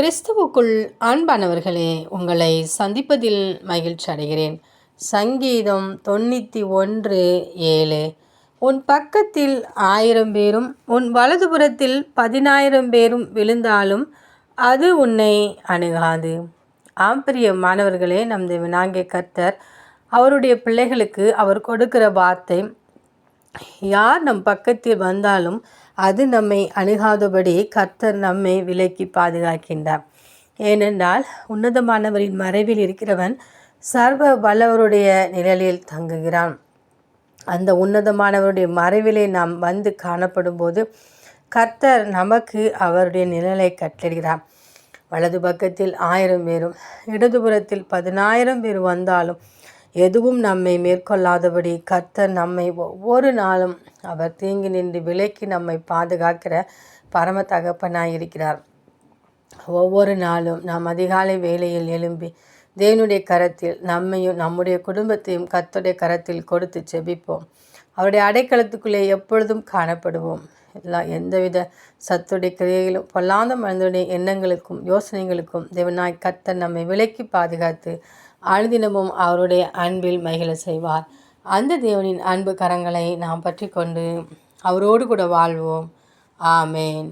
கிறிஸ்துவுக்குள் அன்பானவர்களே உங்களை சந்திப்பதில் மகிழ்ச்சி அடைகிறேன். சங்கீதம் தொண்ணூற்றி ஒன்று ஏழு. உன் பக்கத்தில் ஆயிரம் பேரும் உன் வலதுபுறத்தில் பதினாயிரம் பேரும் விழுந்தாலும் அது உன்னை அணுகாது. ஆம் பிரிய மாணவர்களே நம் தேவனாகிய கர்த்தர் அவருடைய பிள்ளைகளுக்கு அவர் கொடுக்கிற வார்த்தை யார் நம் பக்கத்தில் வந்தாலும் அது நம்மை அணுகாதபடி கர்த்தர் நம்மை விலக்கி பாதுகாக்கின்றார். ஏனென்றால் உன்னதமானவரின் மறைவில் இருக்கிறவன் சர்வ வல்லவருடைய நிழலில் தங்குகிறான். அந்த உன்னதமானவருடைய மறைவிலே நாம் வந்து காணப்படும் போது கர்த்தர் நமக்கு அவருடைய நிழலை கட்டளிடுகிறார் வலது பக்கத்தில் ஆயிரம் பேரும் இடதுபுறத்தில் பதினாயிரம் பேர் வந்தாலும் எதுவும் நம்மை மேற்கொள்ளாதபடி கர்த்தர் நம்மை ஒவ்வொரு நாளும் அவர் தீங்கி நின்று விலக்கி நம்மை பாதுகாக்கிற பரம இருக்கிறார். ஒவ்வொரு நாளும் நாம் அதிகாலை வேலையில் எழும்பி தேவனுடைய கரத்தில் நம்மையும் நம்முடைய குடும்பத்தையும் கர்த்தருடைய கரத்தில் கொடுத்து செபிப்போம் அவருடைய அடைக்கலத்துக்குள்ளே எப்பொழுதும் காணப்படுவோம். எல்லா எந்தவித சத்துடைய கிரியைகளும் பொல்லாத மனிதனுடைய எண்ணங்களுக்கும் யோசனைகளுக்கும் தேவனாய் கர்த்தர் நம்மை விலக்கி பாதுகாத்து அழுதினமும் அவருடைய அன்பில் மகிழ செய்வார். அந்த தேவனின் அன்பு கரங்களை நாம் பற்றி கொண்டு அவரோடு கூட வாழ்வோம். ஆமேன்.